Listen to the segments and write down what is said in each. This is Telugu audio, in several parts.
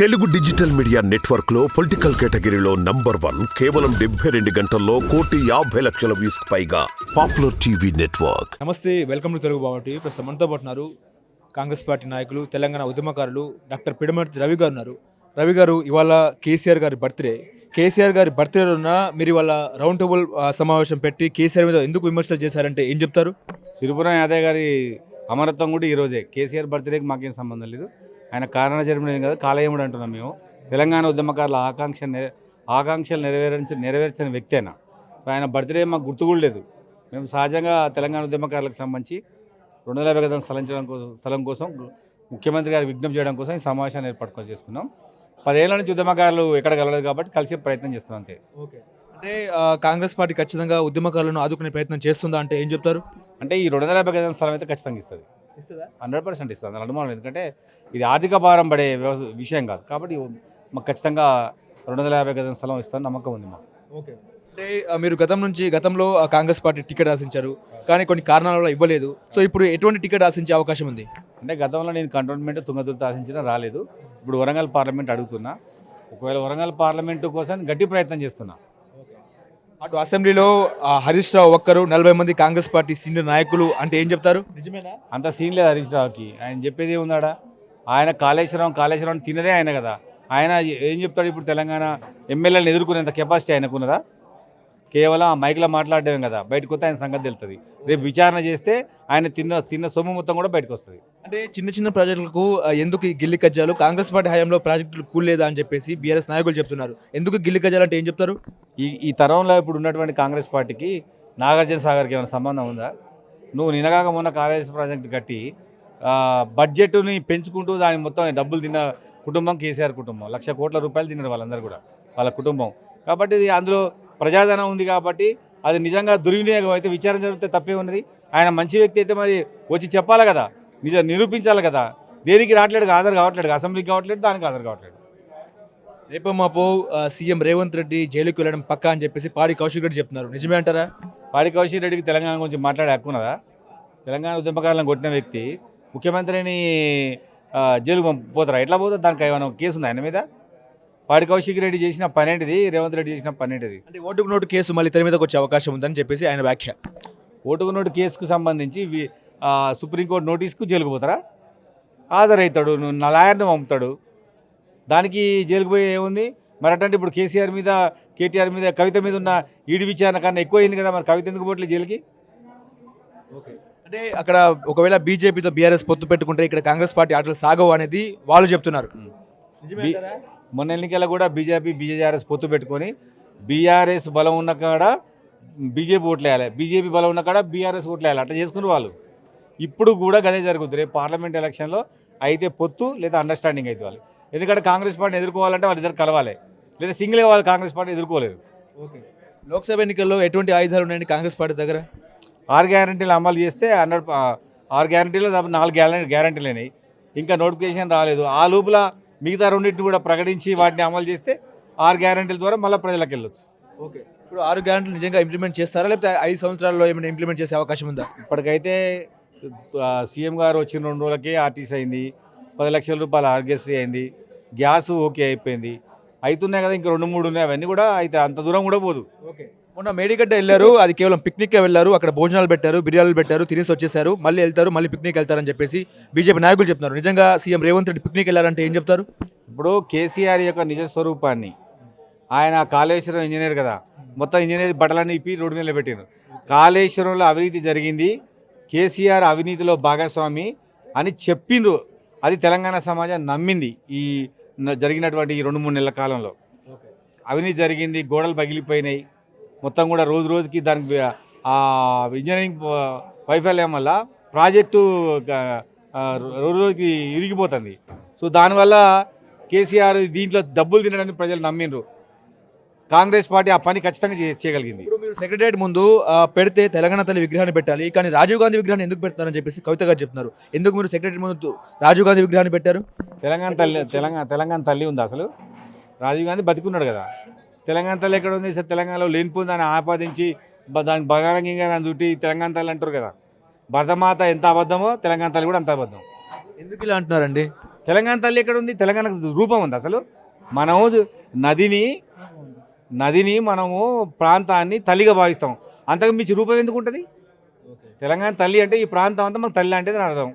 తెలుగు డిజిటల్ మీడియా నెట్వర్క్లో పొలిటికల్ కేటగిరీలో నంబర్ వన్ కేవలం డెబ్బై రెండు గంటల్లో కోటి యాభై లక్షల వ్యూస్ పైగా పాపులర్ టీవీ నెట్వర్క్. నమస్తే వెల్కమ్ టు తెలుగు బావటి ప్రస్తుతం మనతో పాటు ఉన్నారు కాంగ్రెస్ పార్టీ నాయకులు తెలంగాణ ఉద్యమకారులు డాక్టర్ పిడమర్తి రవి గారు ఉన్నారు. రవి గారు ఇవాళ కేసీఆర్ గారి బర్త్డే. కేసీఆర్ గారి బర్త్డే ఉన్న మీరు ఇవాళ రౌండ్ టేబుల్ సమావేశం పెట్టి కేసీఆర్ మీద ఎందుకు విమర్శలు చేశారంటే ఏం చెప్తారు? సిరిపురం యాదవ్ గారి అమరత్వం కూడా ఈరోజే కేసీఆర్ బర్త్డేకి మాకేం సంబంధం లేదు. ఆయన కారణ జన్మదినం కదా కాలయముడు అంటున్నాం మేము. తెలంగాణ ఉద్యమకారుల ఆకాంక్ష ఆకాంక్షలు నెరవేర్చ నెరవేర్చని వ్యక్తి అయినా సో ఆయన బర్త్డే మాకు గుర్తు కూడా లేదు. మేము సహజంగా తెలంగాణ ఉద్యమకారులకు సంబంధించి రెండు వందల యాభై గతం స్థలం కోసం స్థలం కోసం ముఖ్యమంత్రి గారికి విజ్ఞప్తి చేయడం కోసం ఈ సమావేశాన్ని ఏర్పాటు చేసుకున్నాం. పదేళ్ళ నుంచి ఉద్యమకారులు ఎక్కడ కలవలేదు కాబట్టి కలిసే ప్రయత్నం చేస్తున్నాం అంతే. ఓకే. అంటే కాంగ్రెస్ పార్టీ ఖచ్చితంగా ఉద్యమకారులను ఆదుకునే ప్రయత్నం చేస్తుందా అంటే ఏం చెప్తారు? అంటే ఈ రెండు యాభై గతం స్థలం అయితే ఖచ్చితంగా ఇస్తుంది. హండ్రెడ్ పర్సెంట్ ఇస్తుంది అందులో అనుమానం. ఎందుకంటే ఇది ఆర్థిక భారం పడే విషయం కాదు. కాబట్టి మాకు ఖచ్చితంగా రెండు వందల యాభై గజం స్థలం ఇస్తాను నమ్మకం ఉంది మాకు. ఓకే. అంటే మీరు గతం నుంచి గతంలో కాంగ్రెస్ పార్టీ టికెట్ ఆశించారు కానీ కొన్ని కారణాల వల్ల ఇవ్వలేదు. సో ఇప్పుడు ఎటువంటి టికెట్ ఆశించే అవకాశం ఉంది? అంటే గతంలో నేను కంటోన్మెంట్ తుంగతుర్తి ఆశించినా రాలేదు. ఇప్పుడు వరంగల్ పార్లమెంట్ అడుగుతున్నా. ఒకవేళ వరంగల్ పార్లమెంటు కోసం గట్టి ప్రయత్నం చేస్తున్నా. అటు అసెంబ్లీలో హరీష్ రావు ఒక్కరు నలభై మంది కాంగ్రెస్ పార్టీ సీనియర్ నాయకులు అంటే ఏం చెప్తారు? నిజమేనా? అంత సీన్ లేదు హరీష్ రావుకి. ఆయన చెప్పేది ఏముందాడా? ఆయన కాళేశ్వరం కాళేశ్వరం తినదే ఆయన కదా. ఆయన ఏం చెప్తాడు ఇప్పుడు తెలంగాణ ఎమ్మెల్యేలను ఎదుర్కొనేంత కెపాసిటీ ఆయనకున్నదా? కేవలం ఆ మైక్లో మాట్లాడడమే కదా బయటకు వస్తే ఆయన సంగతి తెలుస్తుంది. రేపు విచారణ చేస్తే ఆయన తిన్న తిన్న సొమ్ము మొత్తం కూడా బయటకు వస్తుంది. అంటే చిన్న చిన్న ప్రాజెక్టులకు ఎందుకు ఈ గిల్లి కజ్జాలు? కాంగ్రెస్ పార్టీ హయాంలో ప్రాజెక్టులు కూలేదా అని చెప్పేసి బీఆర్ఎస్ నాయకులు చెప్తున్నారు. ఎందుకు గిల్లి కజ్జాలు అంటే ఏం చెప్తారు? ఈ ఈ తరంలో ఇప్పుడు ఉన్నటువంటి కాంగ్రెస్ పార్టీకి నాగార్జున సాగర్కి ఏమైనా సంబంధం ఉందా? నువ్వు నినగాక మొన్న కాలేజ్ ప్రాజెక్ట్ కట్టి బడ్జెట్ని పెంచుకుంటూ దాని మొత్తం డబ్బులు తిన్న కుటుంబం కేసీఆర్ కుటుంబం. లక్ష కోట్ల రూపాయలు తిన్నారు వాళ్ళందరూ కూడా వాళ్ళ కుటుంబం. కాబట్టి అందులో ప్రజాధనం ఉంది కాబట్టి అది నిజంగా దుర్వినియోగం అయితే విచారణ జరిగితే తప్పే ఉన్నది. ఆయన మంచి వ్యక్తి అయితే మరి వచ్చి చెప్పాలి కదా. నిజం నిరూపించాలి కదా. దేనికి రావట్లేదు హాజరు కావట్లేదు అసెంబ్లీకి కావట్లేదు దానికి హాజరు కావట్లేదు రేపు మాపో సీఎం రేవంత్ రెడ్డి జైలుకి వెళ్ళడం పక్కా అని చెప్పేసి పాడి కౌశిక్ రెడ్డి చెప్తున్నారు. నిజమే అంటారా? పాడి కౌశిక్ రెడ్డికి తెలంగాణ గురించి మాట్లాడే హక్కు ఉన్నదా? తెలంగాణ ఉద్యమకారులను కొట్టిన వ్యక్తి ముఖ్యమంత్రిని జైలుకు పంప- పోతారా? ఎట్లా పోతారు? దానికి ఏమైనా కేసు ఉంది ఆయన మీద? పాడి కౌశిక్ రెడ్డి చేసిన పనేంటిది? రేవంత్ రెడ్డి చేసిన పనేంటిది? అంటే ఓటుకు నోటు కేసు మళ్ళీ తెర మీదకి వచ్చే అవకాశం ఉందని చెప్పేసి ఆయన వ్యాఖ్య. ఓటుకు నోటు కేసుకు సంబంధించి సుప్రీంకోర్టు నోటీస్కు జైలుకు పోతారా? హాజరవుతాడు నా లాయర్ని పంపుతాడు. దానికి జైలుకు పోయి ఏముంది? మరి అట్లాంటి ఇప్పుడు కేసీఆర్ మీద కేటీఆర్ మీద కవిత మీద ఉన్న ఈడి విచారణ కన్నా ఎక్కువ అయింది కదా మరి కవిత ఎందుకు పోవట్లేదు జైలుకి? అంటే అక్కడ ఒకవేళ బీజేపీతో బీఆర్ఎస్ పొత్తు పెట్టుకుంటే ఇక్కడ కాంగ్రెస్ పార్టీ ఆటలు సాగవు అనేది వాళ్ళు చెప్తున్నారు? మొన్న ఎన్నికల కూడా బీజేపీ బీజేఆర్ఎస్ పొత్తు పెట్టుకొని బీఆర్ఎస్ బలం ఉన్న కాడ బీజేపీ ఓట్లేయాలి. బీజేపీ బలం ఉన్న కాడ బీఆర్ఎస్ ఓట్లేయాలి. అట్లా చేసుకుని వాళ్ళు. ఇప్పుడు కూడా గదే జరుగుతుంది. రేపు పార్లమెంట్ ఎలక్షన్లో అయితే పొత్తు లేదా అండర్స్టాండింగ్ అయితే వాళ్ళు. ఎందుకంటే కాంగ్రెస్ పార్టీని ఎదుర్కోవాలంటే వాళ్ళిద్దరు కలవాలి. లేదా సింగిల్గా వాళ్ళు కాంగ్రెస్ పార్టీ ఎదుర్కోలేరు. ఓకే. లోక్సభ ఎన్నికల్లో ఎటువంటి ఆయుధాలు ఉన్నాయండి కాంగ్రెస్ పార్టీ దగ్గర? ఆరు గ్యారంటీలు అమలు చేస్తే హండ్రెడ్ ఆరు గ్యారంటీలు నాలుగు గ్యారెంటీ గ్యారంటీలు అయినాయి. ఇంకా నోటిఫికేషన్ రాలేదు. ఆ లోపల మిగతా రెండింటిని కూడా ప్రకటించి వాటిని అమలు చేస్తే ఆరు గ్యారంటీల ద్వారా మళ్ళీ ప్రజలకు వెళ్ళొచ్చు. ఓకే. ఇప్పుడు ఆరు గ్యారెంటీలు నిజంగా ఇంప్లిమెంట్ చేస్తారా? లేకపోతే ఐదు సంవత్సరాల్లో ఏమైనా ఇంప్లిమెంట్ చేసే అవకాశం ఉందా? ఇప్పటికైతే సీఎం గారు వచ్చిన రెండు రోజులకే ఆర్టీసీ అయింది. పది లక్షల రూపాయల ఆరోగ్యశ్రీ అయింది. గ్యాస్ ఓకే అయిపోయింది. అవుతున్నాయి కదా ఇంకా రెండు మూడు ఉన్నాయి. అవన్నీ కూడా అయితే అంత దూరం కూడా పోదు. ఓకే. మొన్న మేడిగడ్డ వెళ్ళారు అది కేవలం పిక్నిక్ వెళ్ళారు అక్కడ భోజనాలు పెట్టారు బిర్యానీలు పెట్టారు తినేసి వచ్చేసారు మళ్ళీ వెళ్తారు మళ్ళీ పిక్నిక్ వెళ్తారని చెప్పేసి బీజేపీ నాయకులు చెప్తున్నారు. నిజంగా సీఎం రేవంత్ రెడ్డి పిక్నిక్ వెళ్ళారంటే ఏం చెప్తారు? ఇప్పుడు కేసీఆర్ యొక్క నిజ స్వరూపాన్ని ఆయన కాళేశ్వరం ఇంజనీర్ కదా మొత్తం ఇంజనీర్ బట్టలన్నీ ఇప్పి రోడ్డు మీద పెట్టారు కాళేశ్వరంలో అవినీతి జరిగింది కేసీఆర్ అవినీతిలో భాగస్వామి అని చెప్పిండ్రు. అది తెలంగాణ సమాజం నమ్మింది ఈ జరిగినటువంటి ఈ రెండు మూడు నెలల కాలంలో. అవినీతి జరిగింది గోడలు పగిలిపోయినాయి మొత్తం కూడా రోజు రోజుకి దానికి ఇంజనీరింగ్ వైఫల్యం వల్ల ప్రాజెక్టు రోజు రోజుకి ఇరిగిపోతుంది. సో దానివల్ల కేసీఆర్ దీంట్లో డబ్బులు తినడానికి ప్రజలు నమ్మిండ్రు. కాంగ్రెస్ పార్టీ ఆ పని ఖచ్చితంగా చే- చేయగలిగింది. మీరు సెక్రటరియట్ ముందు పెడితే తెలంగాణ తల్లి విగ్రహాన్ని పెట్టాలి. కానీ రాజీవ్ గాంధీ విగ్రహాన్ని ఎందుకు పెడతారని చెప్పేసి కవిత గారు చెప్తున్నారు. ఎందుకు మీరు సెక్రటరీ ముందు రాజీవ్ గాంధీ విగ్రహాన్ని పెట్టారు? తెలంగాణ తల్లి తెలంగాణ తెలంగాణ తల్లి ఉంది అసలు? రాజీవ్ గాంధీ బతికున్నాడు కదా. తెలంగాణ తల్లి ఎక్కడ ఉంది? సార్ తెలంగాణలో లేనిపోయింది దాన్ని ఆపాదించి దానికి బగారంగంగా దాన్ని చుట్టి తెలంగాణ తల్లి అంటారు కదా. భరతమాత ఎంత అబద్ధమో తెలంగాణ తల్లి కూడా అంత అబద్ధం. ఎందుకు ఇలా అంటున్నారండి? తెలంగాణ తల్లి ఎక్కడ ఉంది? తెలంగాణకు రూపం ఉంది అసలు? మనము నదిని నదిని మనము ప్రాంతాన్ని తల్లిగా భావిస్తాం అంతకు మించి రూపం ఎందుకు ఉంటుంది? తెలంగాణ తల్లి అంటే ఈ ప్రాంతం అంతా మాకు తల్లి అంటే అర్థం.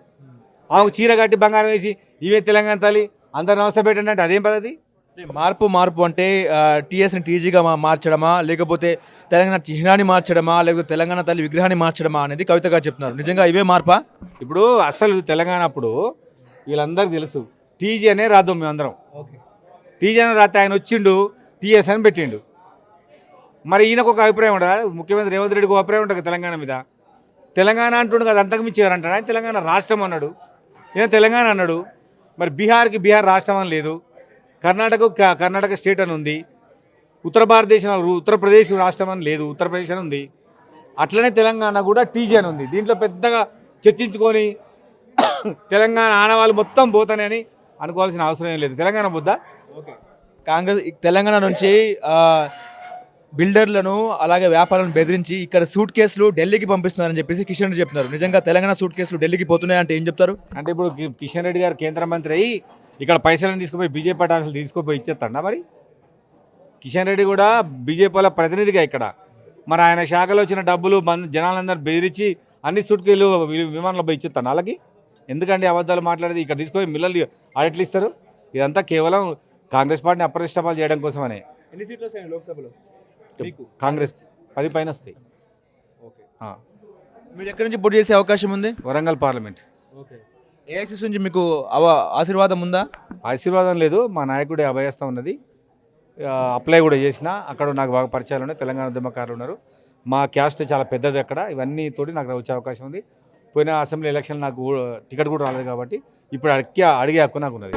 ఆమెకు చీర కట్టి బంగారం వేసి ఇవే తెలంగాణ తల్లి అందరు నమస్తే పెట్టండి అంటే అదేం పద్ధతి? మార్పు మార్పు అంటే టీఎస్ని టీజీగా మార్చడమా? లేకపోతే తెలంగాణ చిహ్నాన్ని మార్చడమా? లేకపోతే తెలంగాణ తల్లి విగ్రహాన్ని మార్చడమా? అనేది కవిత గారు చెప్తున్నారు. నిజంగా ఇవే మార్పా? ఇప్పుడు అసలు తెలంగాణ అప్పుడు వీళ్ళందరికీ తెలుసు. టీజీ అనే రాద్దాం మేమందరం. టీజీ అని రాస్తే ఆయన వచ్చిండు టీఎస్ అని పెట్టిండు. మరి ఈయనకు ఒక అభిప్రాయం ఉండదా ముఖ్యమంత్రి రేవంత్ రెడ్డికి ఒక అభిప్రాయం ఉంటుంది తెలంగాణ మీద. తెలంగాణ అంటుండు కదా అంతకు మించి ఎవరంటాడు ఆయన తెలంగాణ రాష్ట్రం అన్నాడు. ఈయన తెలంగాణ అన్నాడు. మరి బీహార్కి బీహార్ రాష్ట్రం అని లేదు. కర్ణాటక కర్ణాటక స్టేట్ అని ఉంది. ఉత్తర భారతదేశం ఉత్తరప్రదేశ్ రాష్ట్రం అని లేదు. ఉత్తరప్రదేశ్ అని ఉంది. అట్లనే తెలంగాణ కూడా టీజీ అని ఉంది. దీంట్లో పెద్దగా చర్చించుకొని తెలంగాణ ఆనవాళ్ళు మొత్తం పోతానని అనుకోవాల్సిన అవసరం ఏం లేదు. తెలంగాణ బుద్ధ కాంగ్రెస్ తెలంగాణ నుంచి బిల్డర్లను అలాగే వ్యాపారాలను బెదిరించి ఇక్కడ సూట్ కేసులు ఢిల్లీకి పంపిస్తున్నారని చెప్పేసి కిషన్ రెడ్డి చెప్తున్నారు నిజంగా తెలంగాణ సూట్ కేసులు ఢిల్లీకి పోతున్నాయి అంటే ఏం చెప్తారు? అంటే ఇప్పుడు కిషన్ రెడ్డి గారు కేంద్ర మంత్రి అయ్యి ఇక్కడ పైసలను తీసుకుపోయి బీజేపీ పటాలు తీసుకుపోయి ఇచ్చేస్తాడా మరి? కిషన్ రెడ్డి కూడా బీజేపీల ప్రతినిధిగా ఇక్కడ. మరి ఆయన శాఖలో వచ్చిన డబ్బులు మన జనాలందరూ బెదిరించి అన్ని సుట్కీలు విమానంలో పోయి ఇచ్చేస్తాను వాళ్ళకి? ఎందుకంటే అబద్ధాలు మాట్లాడేది? ఇక్కడ తీసుకుపోయి మిల్లలు ఆడెట్లు ఇస్తారు. ఇదంతా కేవలం కాంగ్రెస్ పార్టీని అప్రతిష్టపాలు చేయడం కోసమనే. ఎన్ని సీట్లు వస్తాయి లోక్సభలో? కాంగ్రెస్ పది పైన వస్తాయి. మీరు ఎక్కడి నుంచి పోటీ చేసే అవకాశం ఉంది? వరంగల్ పార్లమెంట్. ఏఐసిసి నుంచి మీకు అవ ఆశీర్వాదం ఉందా? ఆశీర్వాదం లేదు. మా నాయకుడే అభయస్థం ఉన్నది. అప్లై కూడా చేసిన అక్కడ నాకు బాగా పరిచయాలు ఉన్నాయి. తెలంగాణ ఉద్యమకారులు ఉన్నారు. మా క్యాస్ట్ చాలా పెద్దది అక్కడ. ఇవన్నీ తోటి నాకు వచ్చే అవకాశం ఉంది. పోయిన అసెంబ్లీ ఎలక్షన్ నాకు టికెట్ కూడా రాలేదు కాబట్టి ఇప్పుడు అడిగే అడిగే హక్కు నాకు ఉన్నది.